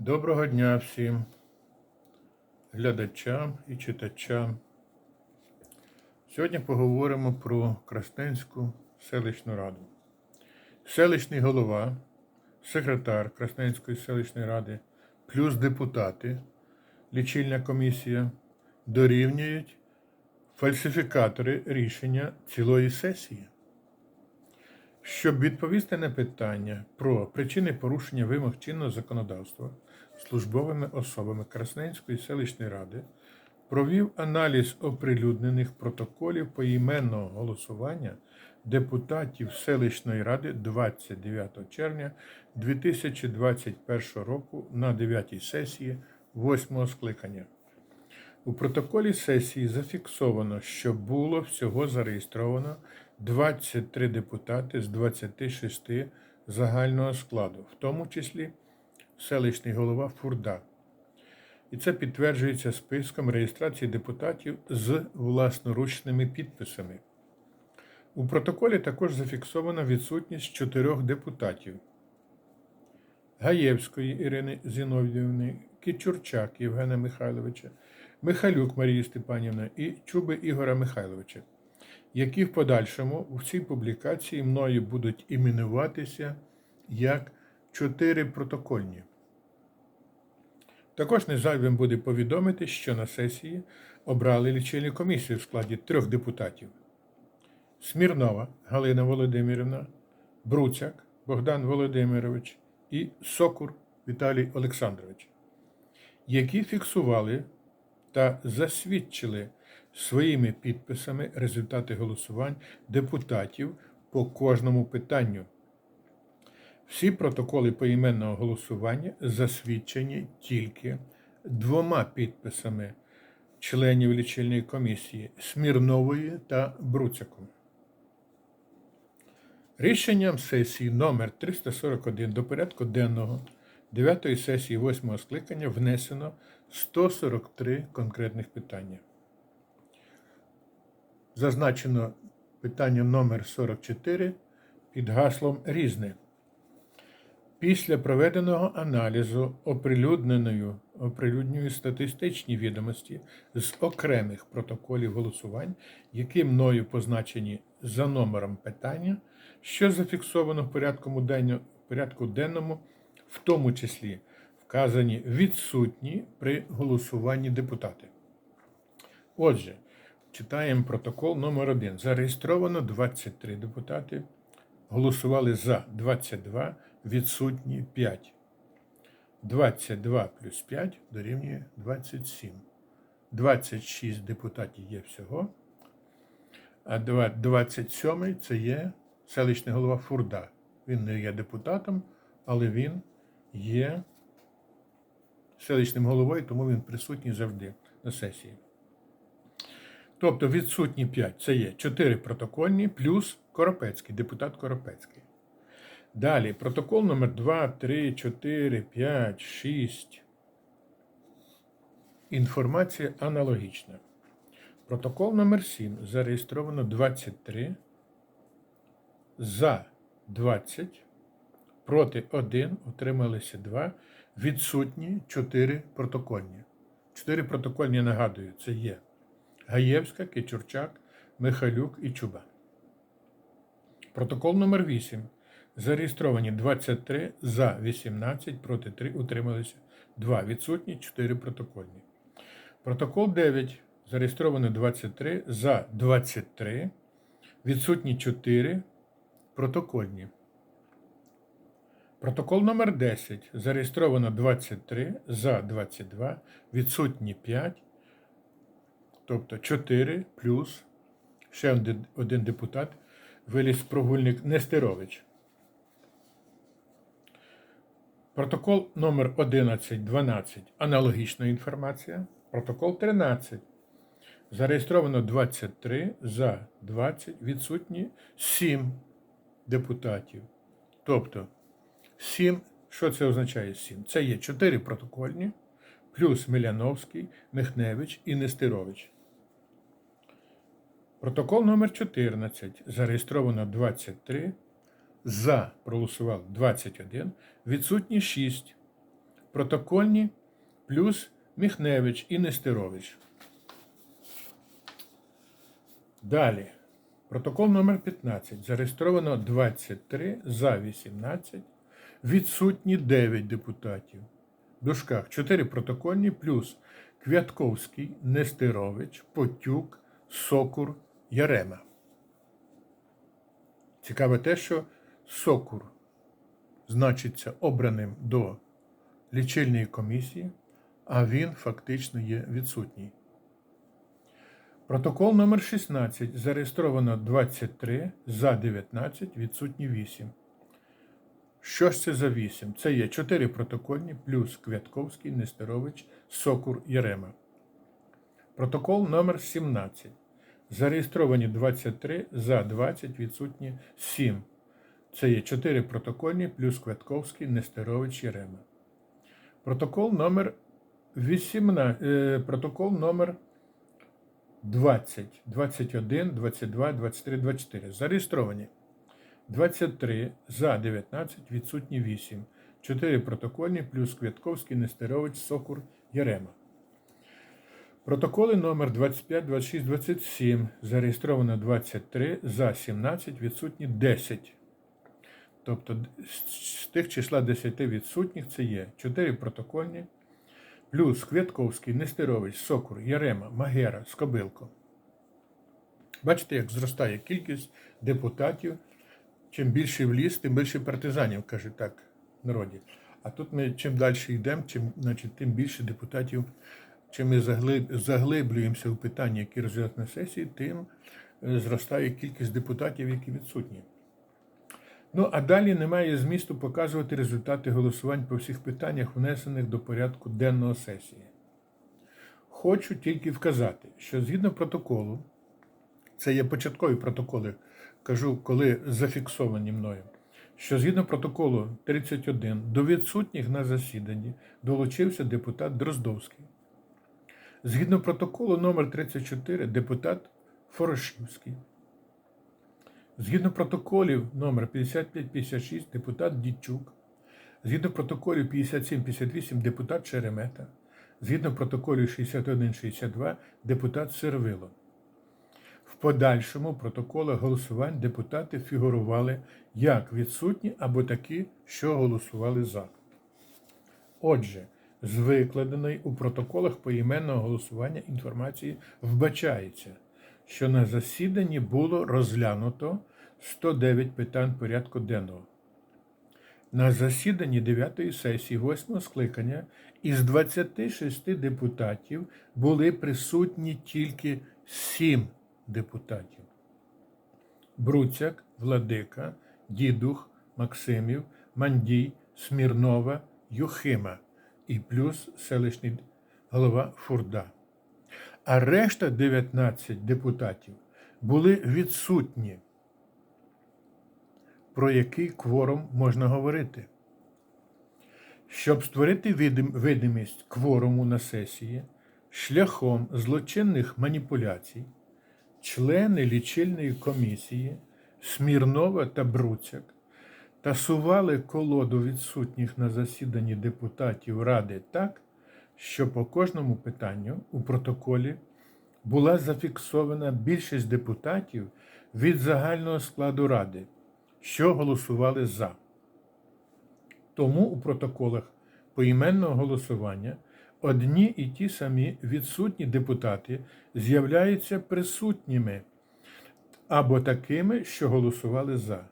Доброго дня всім глядачам і читачам. Сьогодні поговоримо про Красненську селищну раду. Селищний голова, секретар Красненської селищної ради, плюс депутати, лічильна комісія дорівнюють фальсифікатори рішення цілої сесії. Щоб відповісти на питання про причини порушення вимог чинного законодавства службовими особами Красненської селищної ради, провів аналіз оприлюднених протоколів поіменного голосування депутатів селищної ради 29 червня 2021 року на 9 сесії 8 скликання. У протоколі сесії зафіксовано, що було всього зареєстровано 23 депутати з 26 загального складу, в тому числі селищний голова Фурда. І це підтверджується списком реєстрації депутатів з власноручними підписами. У протоколі також зафіксована відсутність чотирьох депутатів: Гаєвської Ірини Зінов'євни, Кічурчак Євгена Михайловича, Михайлюк Марії Степанівни і Чуби Ігора Михайловича, які в подальшому у цій публікації мною будуть іменуватися як чотири протокольні. Також незайвим буде повідомити, що на сесії обрали лічильну комісію в складі трьох депутатів: Смірнова Галина Володимирівна, Бруцяк Богдан Володимирович і Сокур Віталій Олександрович, які фіксували та засвідчили своїми підписами результати голосувань депутатів по кожному питанню. Всі протоколи поіменного голосування засвідчені тільки двома підписами членів лічильної комісії Смірнової та Бруцяком. Рішенням сесії номер 341 до порядку денного 9 сесії 8 скликання внесено 143 конкретних питання. Зазначено питання номер 44 під гаслом Різне. Після проведеного аналізу оприлюдненою оприлюднюю статистичні відомості з окремих протоколів голосувань, які мною позначені за номером питання, що зафіксовано в порядку денному, порядку денному, в тому числі вказані відсутні при голосуванні депутати. Отже, читаємо протокол номер 1 Зареєстровано 23 депутати, голосували за 22, відсутні 5. 22 плюс 5 дорівнює 27. 26 депутатів є всього. А 27 це є селищний голова Фурда. Він не є депутатом, але він є селищним головою, тому він присутній завжди на сесії. Тобто відсутні 5 це є 4 протокольні плюс Коропецький, депутат Коропецький. Далі протокол номер 2, 3, 4, 5, 6. Інформація аналогічна. Протокол номер 7 зареєстровано 23. За 20. Проти 1. Утрималися 2. Відсутні 4 протокольні. 4 протокольні нагадую, це є Гаєвська, Кичурчак, Михайлюк і Чуба. Протокол номер 8 Зареєстровані 23 за 18, проти 3 утрималися 2. Відсутні 4 протокольні. Протокол 9. Зареєстровано 23 за 23. Відсутні 4 протокольні. Протокол номер 10. Зареєстровано 23 за 22. Відсутні 5. Тобто 4 плюс ще один депутат виліз прогульник Нестерович. Протокол номер 1112 аналогічна інформація. Протокол 13. Зареєстровано 23 за 20, відсутні 7 депутатів. Тобто 7, що це означає 7? Це є 4 протокольні, плюс Миляновський, Михневич і Нестерович. Протокол номер 14 зареєстровано 23 за проголосував 21, відсутні 6. протокольні плюс Міхневич і Нестерович. Далі. Протокол номер 15. Зареєстровано 23 за 18. Відсутні 9 депутатів. В дужках 4 протокольні плюс Квятковський, Нестерович, Потюк, Сокур, Ярема. Цікаве те, що Сокур значиться обраним до лічильної комісії, а він фактично є відсутній. Протокол номер 16 зареєстровано 23 за 19, відсутні 8. Що ж це за 8? Це є 4 протокольні плюс Квятковський, Нестерович, Сокур, Ярема. Протокол номер 17. Зареєстровані 23 за 20, відсутні 7. Це є 4 протокольні плюс Квятковський, Нестерович, Ярема. Протокол номер 18, е, протокол номер 20, 21, 22, 23, 24. Зареєстровані 23 за 19, відсутні 8. 4 протокольні плюс Квятковський, Нестерович, Сокур, Ярема. Протоколи номер 25, 26, 27. Зареєстровано 23 за 17, відсутні 10. Тобто з тих числа 10 відсутніх це є 4 протокольні плюс Квятковський, Нестерович, Сокур, Ярема, Магера, Скобилко. Бачите, як зростає кількість депутатів. Чим більше в ліс, тим більше партизанів, каже так народі. А тут ми чим далі йдемо, тим більше депутатів, чим ми заглиблюємося в питання, які розглядають на сесії, тим е, зростає кількість депутатів, які відсутні. Ну, а далі немає змісту показувати результати голосувань по всіх питаннях, внесених до порядку денного сесії. Хочу тільки вказати, що згідно протоколу, це є початкові протоколи, кажу, коли зафіксовані мною, що згідно протоколу 31 до відсутніх на засіданні долучився депутат Дроздовський. Згідно протоколу номер 34 депутат Форошівський. Згідно протоколів номер 55-56 депутат Дідчук. Згідно протоколів 57-58 депутат Шеремета. Згідно протоколів 61-62 депутат Сервило. В подальшому протоколах голосувань депутати фігурували як відсутні або такі, що голосували за. Отже, з викладеної у протоколах поіменного голосування інформації вбачається, що на засіданні було розглянуто 109 питань порядку денного. На засіданні 9 сесії 8 скликання із 26 депутатів були присутні тільки 7 депутатів. Бруцяк, Владика, Дідух, Максимів, Мандій, Смірнова, Юхима і плюс селищний голова Фурда. А решта 19 депутатів були відсутні. Про який кворум можна говорити? Щоб створити видим- видимість кворуму на сесії шляхом злочинних маніпуляцій, члени лічильної комісії Смірнова та Бруцяк тасували колоду відсутніх на засіданні депутатів Ради так, що по кожному питанню у протоколі була зафіксована більшість депутатів від загального складу Ради, що голосували за. Тому у протоколах поіменного голосування одні і ті самі відсутні депутати з'являються присутніми або такими, що голосували за.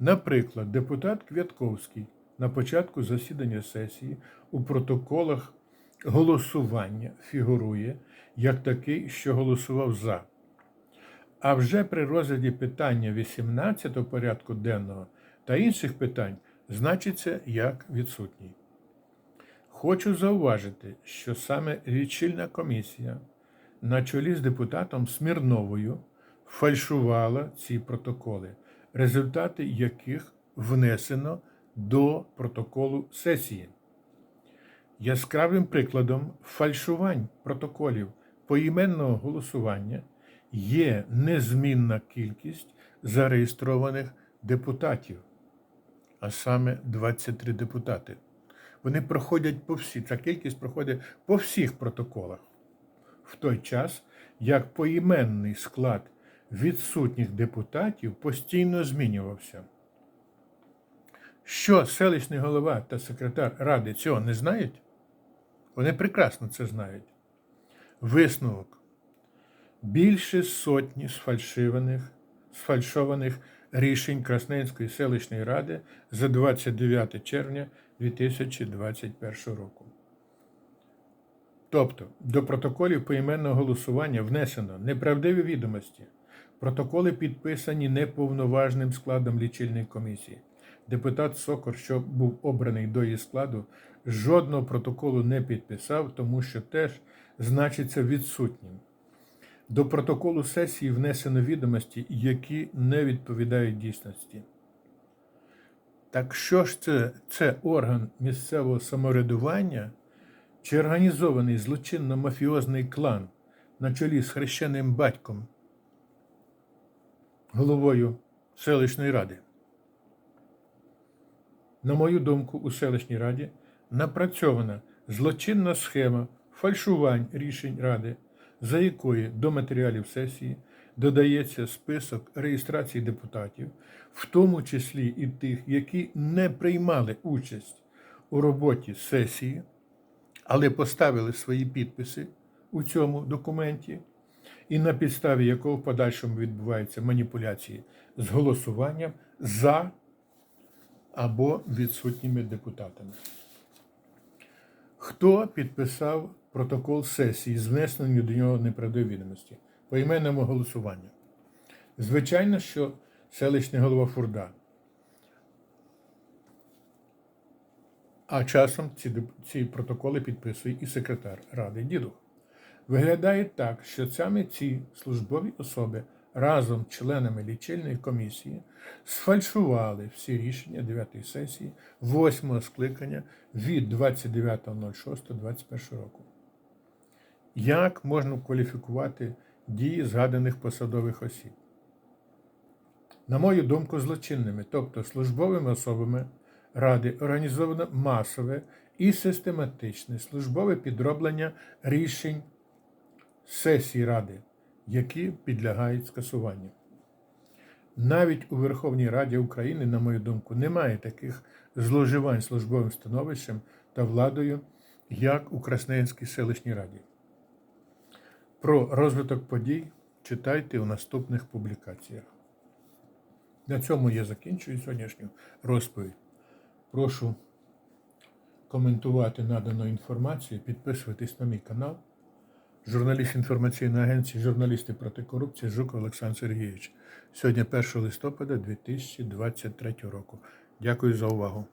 Наприклад, депутат Квятковський на початку засідання сесії у протоколах голосування фігурує як такий, що голосував за. А вже при розгляді питання 18 порядку денного та інших питань значиться як відсутній. Хочу зауважити, що саме лічильна комісія на чолі з депутатом Смірновою фальшувала ці протоколи, результати яких внесено до протоколу сесії. Яскравим прикладом фальшувань протоколів поіменного голосування є незмінна кількість зареєстрованих депутатів, а саме 23 депутати. Вони проходять по всі, ця кількість проходить по всіх протоколах. В той час, як поіменний склад відсутніх депутатів постійно змінювався. Що селищний голова та секретар ради цього не знають? Вони прекрасно це знають. Висновок. Більше сотні сфальшованих, сфальшованих рішень Красненської селищної ради за 29 червня 2021 року. Тобто до протоколів поіменного голосування внесено неправдиві відомості. Протоколи підписані неповноважним складом лічильної комісії. Депутат Сокор, що був обраний до її складу, жодного протоколу не підписав, тому що теж значиться відсутнім. До протоколу сесії внесено відомості, які не відповідають дійсності. Так що ж це, це орган місцевого самоврядування чи організований злочинно-мафіозний клан на чолі з хрещеним батьком, головою селищної ради? На мою думку, у селищній раді напрацьована злочинна схема фальшувань рішень ради, за якою до матеріалів сесії додається список реєстрації депутатів, в тому числі і тих, які не приймали участь у роботі сесії, але поставили свої підписи у цьому документі, і на підставі якого в подальшому відбуваються маніпуляції з голосуванням за або відсутніми депутатами. Хто підписав протокол сесії з внесенням до нього неправдивої відомості? По іменному голосуванню. Звичайно, що селищний голова Фурда. А часом ці, ці протоколи підписує і секретар Ради Дідух. Виглядає так, що саме ці службові особи разом з членами лічильної комісії сфальшували всі рішення 9 сесії 8 скликання від 29.06.21 року. Як можна кваліфікувати дії згаданих посадових осіб? На мою думку, злочинними, тобто службовими особами Ради організовано масове і систематичне службове підроблення рішень сесій Ради, які підлягають скасуванню. Навіть у Верховній Раді України, на мою думку, немає таких зловживань службовим становищем та владою, як у Красненській селищній раді. Про розвиток подій читайте у наступних публікаціях. На цьому я закінчую сьогоднішню розповідь. Прошу коментувати надану інформацію, підписуватись на мій канал. Журналіст інформаційної агенції Журналісти проти корупції Жуков Олександр Сергійович. Сьогодні 1 листопада 2023 року. Дякую за увагу.